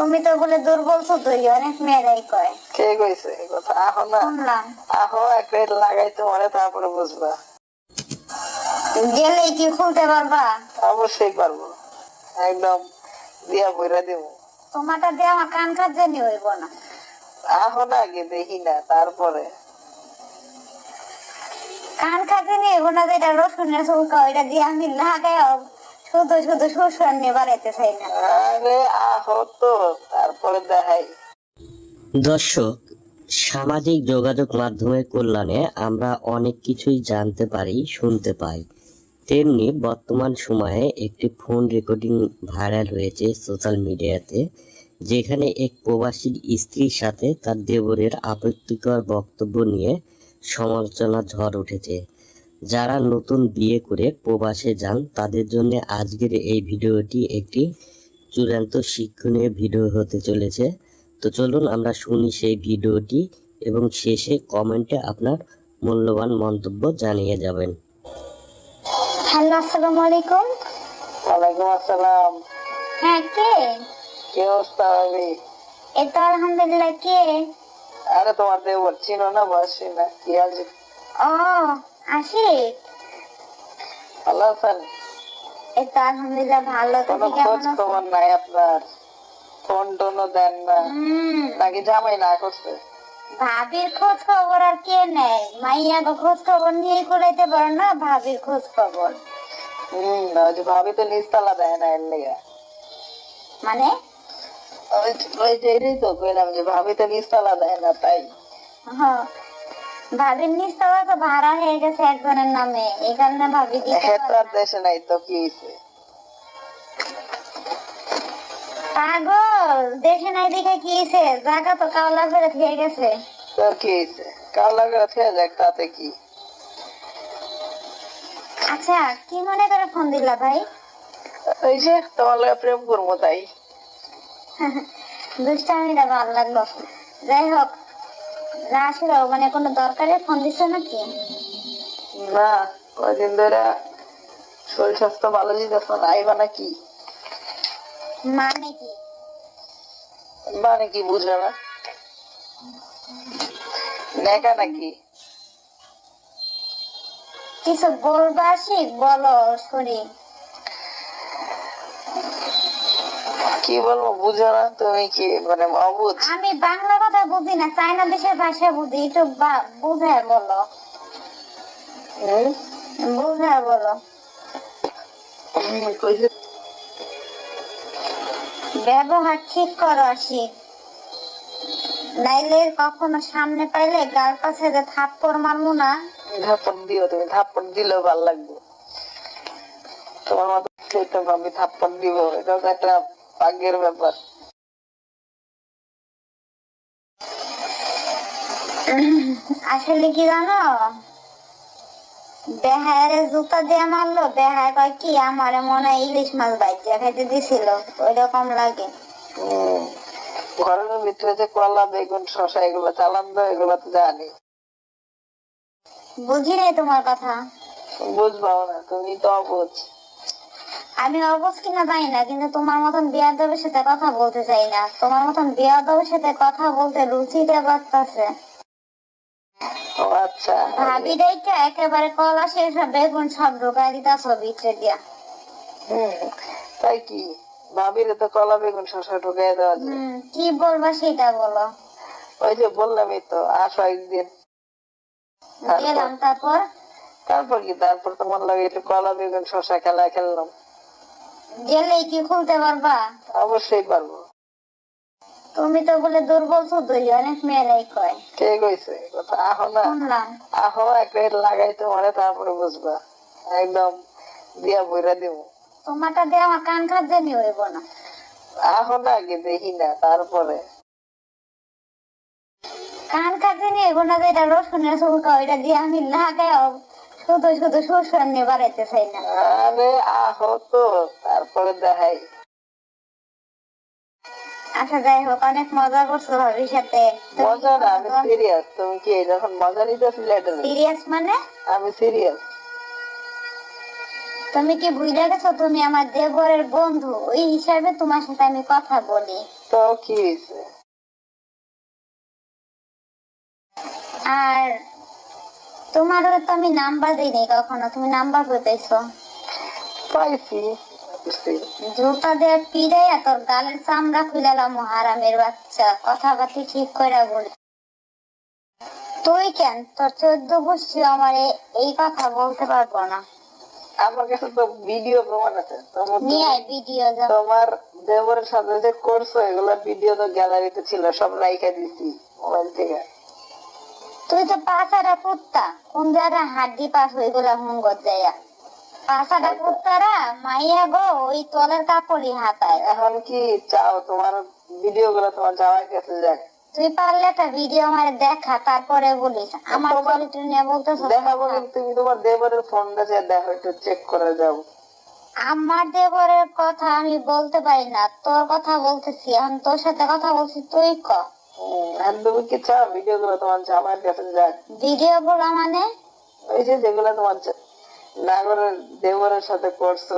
তুমি তো বলে দুর্বল শুধুই অনেক মেয়েরাই কয়। কে কইছে এই কথা? আহো না। শুনলাম আহো এক রেট লাগাই তোমারে তারপরে বুঝবা। কি খুলতে পারবা? অবশ্যই পারব। একদম দিয়া বইরা দিব। তোমারটা দিয়ে আমার কান খাচ্ছে নি হইব না। আহো না আগে দেখি না তারপরে। কান খাচ্ছে নি হইব না যেটা রসুনের চুলকা ওইটা দিয়ে আমি লাগাই শুধু শুধু শ্বশুর নিয়ে বাড়াইতে চাই না তারপরে দেখাই। দর্শক, সামাজিক যোগাযোগ মাধ্যমের কল্যাণে আমরা অনেক কিছুই জানতে পারি, শুনতে পাই। তেমনি বর্তমান সময়ে একটি ফোন রেকর্ডিং ভাইরাল হয়েছে সোশ্যাল মিডিয়াতে, যেখানে এক প্রবাসীর স্ত্রীর সাথে তার দেবরের আপত্তিকর বক্তব্য নিয়ে সমালোচনা ঝড় উঠেছে। যারা নতুন বিয়ে করে প্রবাসে যান তাদের জন্য আজকের এই ভিডিওটি একটি চূড়ান্ত শিক্ষণীয় ভিডিও হতে চলেছে। তো চলুন আমরা শুনি সেই ভিডিওটি এবং শেষে কমেন্টে আপনার মূল্যবান মন্তব্য জানিয়ে যাবেন। হ্যালো আসসালামু আলাইকুম। ওয়ালাইকুম আসসালাম। হ্যাঁ কে? কি অবস্থা ভাবি? এই তো আলহামদুলিল্লাহ কে? আরে তোমার দেবর চিনো না বসি না কি আছে? ও আশিক ভালো আছেন এই তো আলহামদুলিল্লাহ ভালো। কোনো খোঁজ খবর নাই আপনার। ফোন টোনও দেন না। নাকি জামাই না করছে? ভাবির খোঁজ খবর আর কে নেই? মাইয়া গো খোঁজ খবর নিয়ে করাইতে পারো না ভাবির খোঁজ খবর। হম ওই যে ভাবি তো নিচতলা দেয় না এর লেগে। মানে? ওই ওই তো কইলাম যে ভাবি তো নিচতলা দেয় না তাই। হ ভাবির তো ভাড়া হয়ে গেছে একজনের নামে এই কারণে ভাবি দিতে হ্যাঁ তো পারে আর না। দেশে নাই তো কি হয়েছে পাগল দেখে নাই দেখে কি হয়েছে? জায়গা তো কাওলা করে থেকে গেছে। তো কি হয়েছে? কালা করে থেকে যাক তাতে কি? আচ্ছা কি মনে করে ফোন দিলা ভাই? ওই যে তোমার লগে প্রেম করব তাই। দুষ্টামিটা ভালো লাগল। যাই হোক না আসলে মানে কোনো দরকারে ফোন দিছো নাকি? না কয়দিন ধরে শরীর স্বাস্থ্য ভালো যেতেছে না আইবা নাকি? মানে কি? মানে কি বুঝবে না। নেকা নাকি? কিছু বলবা বলো শরীর কি বলব বুঝো না তুমি কি মানে অবুঝ। আমি বাংলা কথা বুঝি না চাইনা দেশের ভাষা বুঝি একটু বুঝায় বলো? বুঝায় বলো। ব্যবহার ঠিক করো শিখ নাইলে কখনো সামনে পাইলে গাল পাশে যে থাপ্পড় মারবো না। থাপ্পড় দিও তুমি থাপ্পড় দিলেও ভালো লাগবে। তোমার মতো থাপ্পড় দিব এটা একটা ভাগ্যের ব্যাপার। আসলে কি জানো? বেহায়ের জুতা দিয়ে মারলো বেহায় কয় কি আমার মনে হয় ইলিশ মাছ বাইতে খাইতে দিছিল? ওই রকম লাগে ঘরের ভিতরে যে কলা বেগুন শশা এগুলো চালান দাও এগুলো তো জানি। বুঝি নাই তোমার কথা। বুঝবাও না তুমি তো অবুঝ। আমি অবশ্য কিনা জানি না কিন্তু তোমার মতন বিয়ার দেবের সাথে কথা বলতে চাই না। তোমার মতন বিয়ার দেবের সাথে কথা বলতে রুচিটা বাড়তেছে আচ্ছা। ভাবি দেখে একেবারে কলা শেষ বেগুন সব ঢোকাই দিতেছ ভিতরে দিয়া। হুম তাই কি? ভাবিরে তো কলা বেগুন শশা ঢুকাই দেওয়া কি বলবা সেটা বলো। ওই যে বললামই তো আসো একদিন। তারপর? তারপর? তারপর কি? তারপর তোমার লাগে একটু কলা বেগুন শশা খেলা খেললাম। গেলেই কি খুলতে পারবা? অবশ্যই পারব। তুমি তো বলে দুর্বল শুধুই অনেক মেয়েরাই কয়। কে কইছে? কথা আহো না। আহো এক রেট লাগাই তোমারে তারপরে বুঝবা। একদম দিয়া বইরা দিব। তোমারটা দিয়ে আমার কান খাচ্ছে নি হইব না। আহো না আগে দেখি না তারপরে। কান খাচ্ছে নি হইব না যেটা রসুনের চুলকা ওইটা দিয়ে আমি লাগাই শুধু শুধু শ্বশুর নিয়ে বাড়াইতে চাই না। আরে আহো তো তারপরে দেখাই। আচ্ছা যাই হোক অনেক মজা করছ ভাবির সাথে। মজা না আমি সিরিয়াস তুমি কি? যখন মজা সিরিয়াস মানে? আমি সিরিয়াস তুমি কি বুঝে গেছো? তুমি আমার দেবরের বন্ধু। ওই হিসাবে তোমার সাথে আমি কথা বলি। তো কি হয়েছে? আর তোমার তো আমি নাম্বার দিইনি কখনো তুমি নাম্বার পেতেছো পাইছি। জুতা দিয়ে পিড়ে তোর গালের চামড়া খুলালাম হারামের বাচ্চা। কথাবার্তা ঠিক করে বলি। তুই কেন? তোর চোদ্দ গোষ্ঠী আমার এই কথা বলতে পারব না। আমার কাছে তো ভিডিও প্রমাণ আছে। ভিডিও তোমার দেবরের সাথে যে করছ এগুলো ভিডিও তো গ্যালারিতে ছিল সব রাইখা দিছি মোবাইল থেকে। তুই তো কোন জায়গায় হাড্ডি পাস হয়ে গেল মাইয়া গো ওই তলের কাপড়ই হাতায়। এখন কি চাও? তোমার ভিডিও গুলো তোমার যাওয়ার কাছে যাক। তুই পারলে একটা ভিডিও আমার দেখা তারপরে বলিস। আমার চরিত্র নিয়ে বলতেছ দেখাবো তুমি তোমার দেবরের ফোনটা যে দেখো একটু চেক করে যাও। আমার দেবরের কথা আমি বলতে পারি না। তোর কথা বলতেছি এখন তোর সাথে কথা বলছি তুই ক? আর তুমি কি চাও? ভিডিও গুলো তোমার কাছে যাক। ভিডিও গুলো মানে? ওই যে যেগুলো তোমার নাগরের দেবরের সাথে করছ।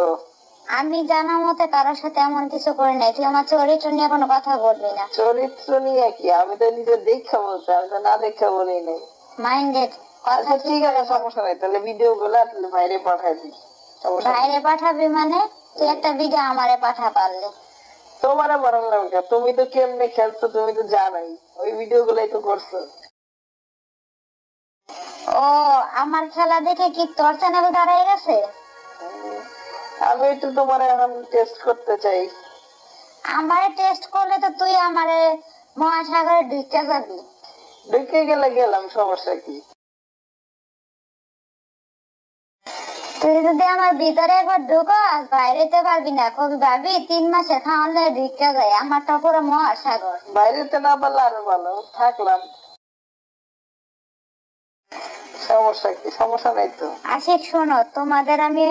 আমি জানা মতে কারোর সাথে এমন কিছু করি নাই। তুই আমার চরিত্র নিয়ে কোনো কথা বলবি না। চরিত্র নিয়ে কি? আমি তো নিজে দেখা বলছি আমি তো না দেখা বলি নাই। মাইন্ডেড আচ্ছা ঠিক আছে সমস্যা নাই। তাহলে ভিডিও গুলো বাইরে পাঠাই দিই। বাইরে পাঠাবি মানে? তুই একটা ভিডিও আমারে পাঠা পারলে। তোমার বরং লাগবে তুমি তো কেমনে খেলছো তুমি তো জানোই। ওই ভিডিও গুলাই তো করছ। ও আমার খেলা দেখে কি তোর চ্যানেল দাঁড়াই গেছে? আমি একটু তোমার এখন টেস্ট করতে চাই। আমারে টেস্ট করলে তো তুই আমারে মহাসাগরে ঢুকে যাবি। ঢুকে গেলে গেলাম সমস্যা কি? তুই যদি আমার ভিতরে একবার ঢুকাস বাইরেতে পারবি না। কবি ভাবি তিন মাসে খাওয়ালে ঢুকে যায় আমারটা পুরো মহাসাগর। বাইরেতে না পারলে আরও ভালো। থাকলাম। সমস্যা কি? সমস্যা নাই তো। আশিক শোনো তোমাদের আমি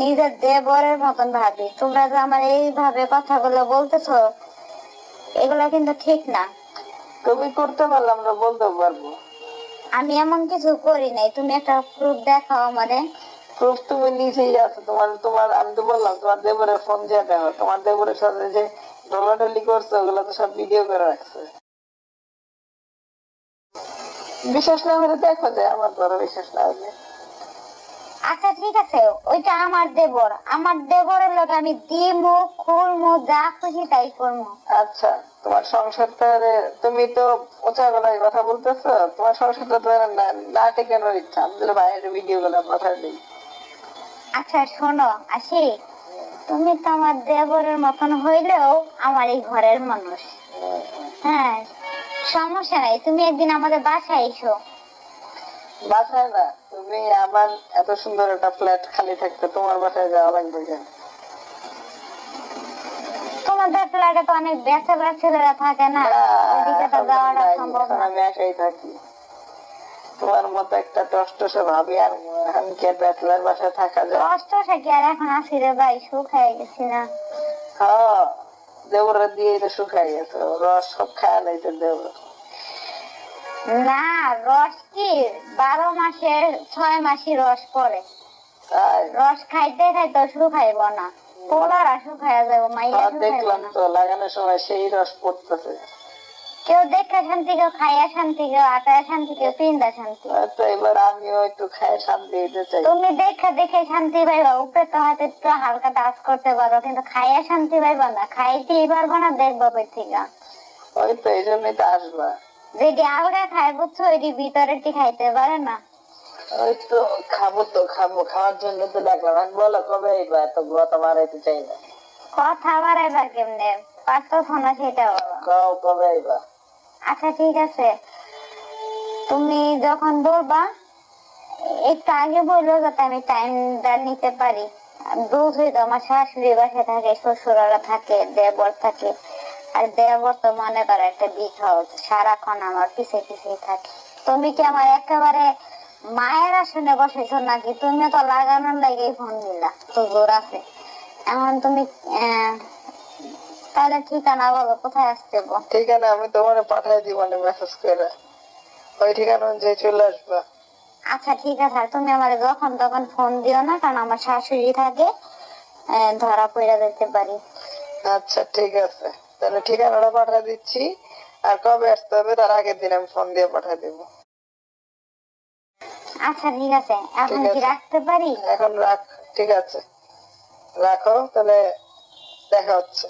নিজের দেবরের মতন ভাবি। তোমরা যে আমার এইভাবে কথাগুলো বলতেছো এগুলো কিন্তু ঠিক না। তুমি করতে পারলে আমরা বলতে পারব। আমি এমন কিছু করি নাই। তুমি একটা প্রুফ দেখাও আমারে। প্রুফ তুমি নিজেই আছো। তোমার তোমার আমি তো বললাম তোমার দেবরের ফোন যে দেখো তোমার দেবরের সাথে যে ডলাডলি করছ ওগুলো তো সব ভিডিও করে রাখছে। বিশ্বাস না হলে দেখো যে আমার ধরো বিশ্বাস না হলে। আচ্ছা ঠিক আছে ওইটা আমার দেবর। আমার দেবরের লোক আমি দিমু খুলমু যা খুশি তাই করব আচ্ছা তোমার সংসারটা তুমি তো উঁচা গলায় কথা বলতেছো তোমার সংসারটা তো না- টেকানোর ইচ্ছা। তাহলে বাইরের ভিডিও গুলো কথা দিই। আচ্ছা শোনো আসি। তুমি তো আমার দেবরের মতন হইলেও আমার এই ঘরের মানুষ। হ্যাঁ সমস্যা নাই তুমি একদিন আমাদের বাসায় এসো। বাসায় না তুমি আমার এত সুন্দর একটা ফ্ল্যাট খালি থাকতে তোমার বাসায় যাওয়া লাগবে কেন? তোমাদের ফ্ল্যাটে তো অনেক ব্যাচেলার ছেলেরা থাকে না ওইদিকে তো যাওয়াটা সম্ভব না। আমি একাই থাকি। তোমার মতো একটা টসটসে ভাবি আর আমি কি ব্যাচলার বাসায় থাকা যায়? আর এখন আসি রে ভাই সুখ হয়ে গেছি না। হ্যাঁ দেবরা দিয়ে শুকাই গেছে। রস সব খায় লাইছে না রস কি? বারো মাসে ছয় মাসি রস পরে রস খাইতে খাইতে শুকাইব না। পোলারা শুকাইয়া যাব মাইয়া হ্যাঁ, শুকাইব দেখলাম না তো লাগানোর সময় সেই রস পড়তেছে। কেউ দেখে শান্তি কেউ খাইয়া শান্তি কেউ আটায় শান্তি কেউ পিন্দা শান্তি। তো এবার আমিও একটু খায় শান্তি দিতে চাই। তুমি দেখে দেখে শান্তি পাইবা উপরে তো হয়তো একটু হালকা টাচ করতে পারো কিন্তু খাইয়া শান্তি পাইবা না। খাইতেই পারব না দেখব থেকে। ওই তো এই জন্যই তো আসবা। যেটি আলগা খায় বুঝছ ওইটি ভিতরেটি খাইতে পারে না। ওই তো খাব তো খাব খাওয়ার জন্য তো আমি বলো কবে এইবার এত কথা বাড়াইতে চাই না। কথা বাড়াইবা কেমনে? পারতো না সেটা বলো কবে এইবার আচ্ছা ঠিক আছে। তুমি যখন বলবা একটু আগে বলল যাতে আমি টাইমটা নিতে পারি। দুধ হইতো আমার শাশুড়ি বাসা থাকে শ্বশুররা থাকে দেবর থাকে। আর দেবর তো মনে করো একটা বিগ হাউস সারাক্ষণ আমার পিছে পিছে থাকে। তুমি কি আমার একেবারে মায়ের আসনে বসেছো নাকি? তুমি তো লাগানোর লাগে ফোন দিলা। তো জোর আছে। এখন তুমি আহ, তাহলে ঠিকানা বলো কোথায় আসতে ঠিকানা আমি তোমার দিব মানে মেসেজ করে। ওই ঠিকানা অনুযায়ী চলে আসবা। আচ্ছা ঠিক আছে। তুমি আমার যখন তখন ফোন দিও না কারণ আমার শাশুড়ি থাকে ধরা পড়ে যেতে পারি। আচ্ছা ঠিক আছে। তাহলে ঠিকানাটা পাঠিয়ে দিচ্ছি। আর কবে আসতে হবে তার আগের দিন আমি ফোন দিয়ে পাঠিয়ে দিব। আচ্ছা ঠিক আছে। এখন কি রাখতে পারি? এখন রাখ ঠিক আছে। রাখো তাহলে দেখা হচ্ছে।